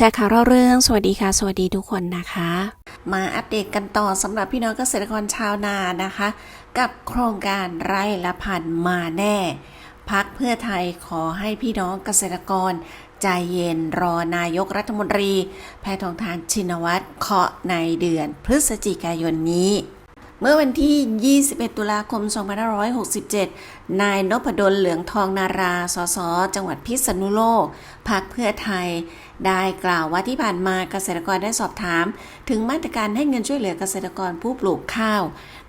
ชร์ข่าวเล่าเรื่อง สวัสดีค่ะ สวัสดีทุกคนนะคะ มาอัปเดตกันต่อสำหรับพี่น้องเกษตรกรชาวนานะคะ กับโครงการไร่ละพันมาแน่พักเพื่อไทยขอให้พี่น้องเกษตรกร ใจเย็นรอนายกรัฐมนตรี แพทองทานชินวัตรเคาะในเดือนพฤศจิกายนนี้ เมื่อวันที่ 21 ตุลาคม 2567 นายนพดลเหลืองทองนารา สส จังหวัดพิษณุโลก พักเพื่อไทย ได้กล่าวว่าที่ผ่านมาเกษตรกรได้สอบถาม ถึงมาตรการให้เงินช่วยเหลือเกษตรกรผู้ปลูกข้าว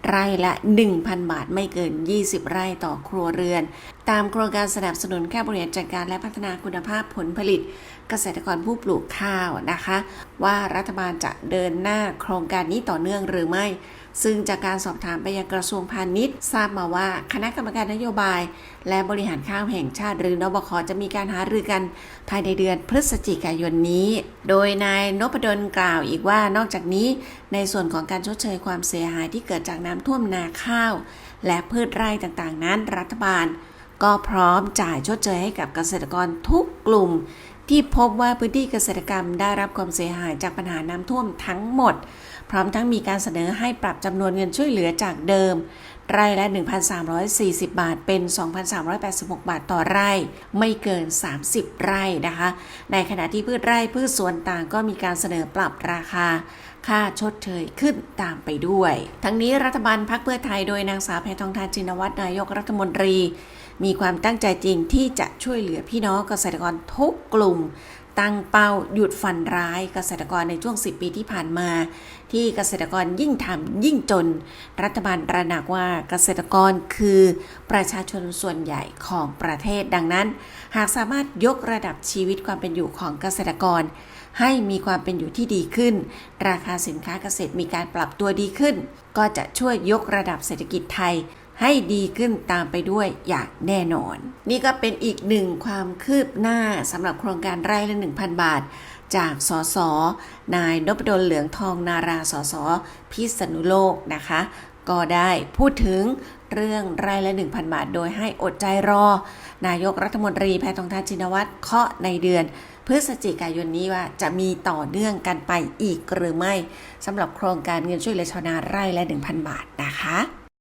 ไร่ละ 1,000 บาทไม่เกิน 20 ไร่ต่อครัวเรือน ตามโครงการสนับสนุนค่าบริหารจัดการและพัฒนาคุณภาพผลผลิต เกษตรกรผู้ปลูกข้าวนะคะ ว่ารัฐบาลจะเดินหน้าโครงการนี้ต่อเนื่องหรือไม่ซึ่งจากการสอบถามไปยังกระทรวงพาณิชย์ ทราบมาว่าคณะกรรมการนโยบาย และบริหารข้าวแห่งชาติหรือนบคจะมีการหารือกันภายในเดือนพฤศจิกายนนี้ โดยนายนพดลกล่าวอีกว่านอกจากนี้ ในส่วนของการชดเชยความเสียหายที่เกิดจากน้ำท่วมนาข้าว และพืชไร่ต่างๆ นั้นรัฐบาลก็พร้อมจ่ายชดเชยให้กับเกษตรกรทุกกลุ่ม ที่พบว่าพื้นที่เกษตรกรรมได้รับความเสียหายจากปัญหาน้ำท่วมทั้งหมด พร้อมทั้งมีการเสนอให้ปรับจำนวนเงินช่วยเหลือจากเดิม ไร่ละ 1,340 บาท เป็น 2,386 บาทต่อไร่ ไม่เกิน 30 ไร่นะคะ ในขณะที่พืชไร่พืชสวนต่างก็มีการเสนอปรับราคาค่าชดเชยขึ้นตามไปด้วย ทั้งนี้รัฐบาลพักเพื่อไทยโดยนางสาวแพทองทานชินวัตรนายกรัฐมนตรี มีความตั้งใจจริงที่จะช่วยเหลือพี่น้องเกษตรกรทุกกลุ่ม ตั้งเป้าหยุดฝันร้ายเกษตรกรในช่วง 10 ปีที่ผ่านมา ที่เกษตรกรยิ่งทำยิ่งจน รัฐบาลตระหนักว่าเกษตรกรคือประชาชนส่วนใหญ่ของประเทศดังนั้น หากสามารถยกระดับชีวิตความเป็นอยู่ของเกษตรกร ให้มีความเป็นอยู่ที่ดีขึ้น ราคาสินค้าเกษตรมีการปรับตัวดีขึ้น ก็จะช่วยยกระดับเศรษฐกิจไทย ให้ดีขึ้นตามไปด้วยอย่างแน่นอน นี่ก็เป็นอีกหนึ่งความคืบหน้าสำหรับโครงการไร่ละ 1,000 บาท จากสสนายนพดลเหลืองทองนาราสสพิษณุโลกนะคะ ก็ได้พูดถึงเรื่องไร่ละ 1,000 บาท โดยให้อดใจรอ นายกรัฐมนตรีแพทองทานชินวัตรเคาะในเดือน พฤศจิกายนนี้ว่าจะมีต่อเนื่องกันไปอีกหรือไม่สำหรับโครงการเงินช่วยเหลือชาวนาไร่ละ 1,000 บาทนะคะ